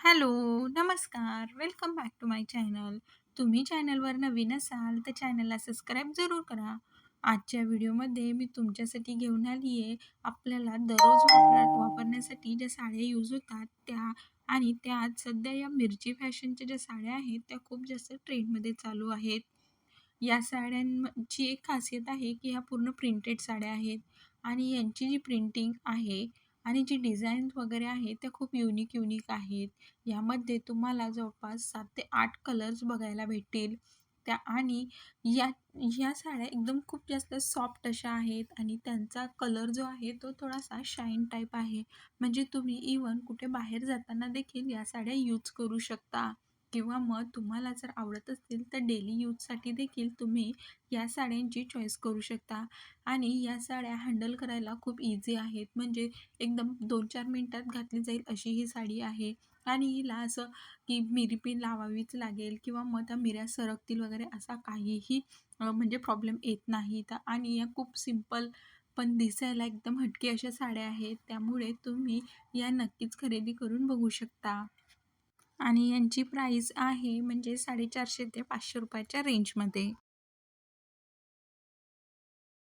Hello, नमस्कार. Welcome back to my channel. तुम्ही चॅनलवर नवीन असाल तर चॅनलला सबस्क्राईब जरूर करा. आजच्या व्हिडिओमध्ये मी तुमच्यासाठी घेऊन आली आहे आपल्याला दररोज वापरात वापरण्यासाठी ज्या साड्या यूज होतात त्या आणि त्यात सध्या या मिरची फॅशनच्या ज्या साड्या आहेत त्या खूप जास्त ट्रेंडमध्ये चालू आहेत. या साड्यांची एक खासियत आहे की ह्या पूर्ण प्रिंटेड साड्या आहेत आणि यांची जी प्रिंटिंग आहे आणि जी डिझाईन्स वगैरे आहेत त्या खूप युनिक युनिक आहेत. यामध्ये तुम्हाला जवळपास सात ते आठ कलर्स बघायला भेटतील. त्या आणि या ह्या साड्या एकदम खूप जास्त सॉफ्ट अशा आहेत आणि त्यांचा कलर जो आहे तो थोडासा शाईन टाईप आहे. म्हणजे तुम्ही इव्हन कुठे बाहेर जाताना देखील या साड्या यूज करू शकता किंवा मग तुम्हाला जर आवडत असतील तर डेली यूजसाठी देखील तुम्ही या साड्यांची चॉईस करू शकता आणि या साड्या हँडल करायला खूप इझी आहेत. म्हणजे एकदम दोन चार मिनटात घातली जाईल अशी ही साडी आहे आणि हिला असं की मिरी पिन लावावीच लागेल किंवा मग त्या मिऱ्या सरकतील वगैरे असा काहीही म्हणजे प्रॉब्लेम येत नाही. तर आणि या खूप सिंपल पण दिसायला एकदम हटके अशा साड्या आहेत. त्यामुळे तुम्ही या नक्कीच खरेदी करून बघू शकता. आणि यांची प्राईज आहे म्हणजे ₹450 ते पाचशे रुपयाच्या रेंजमध्ये.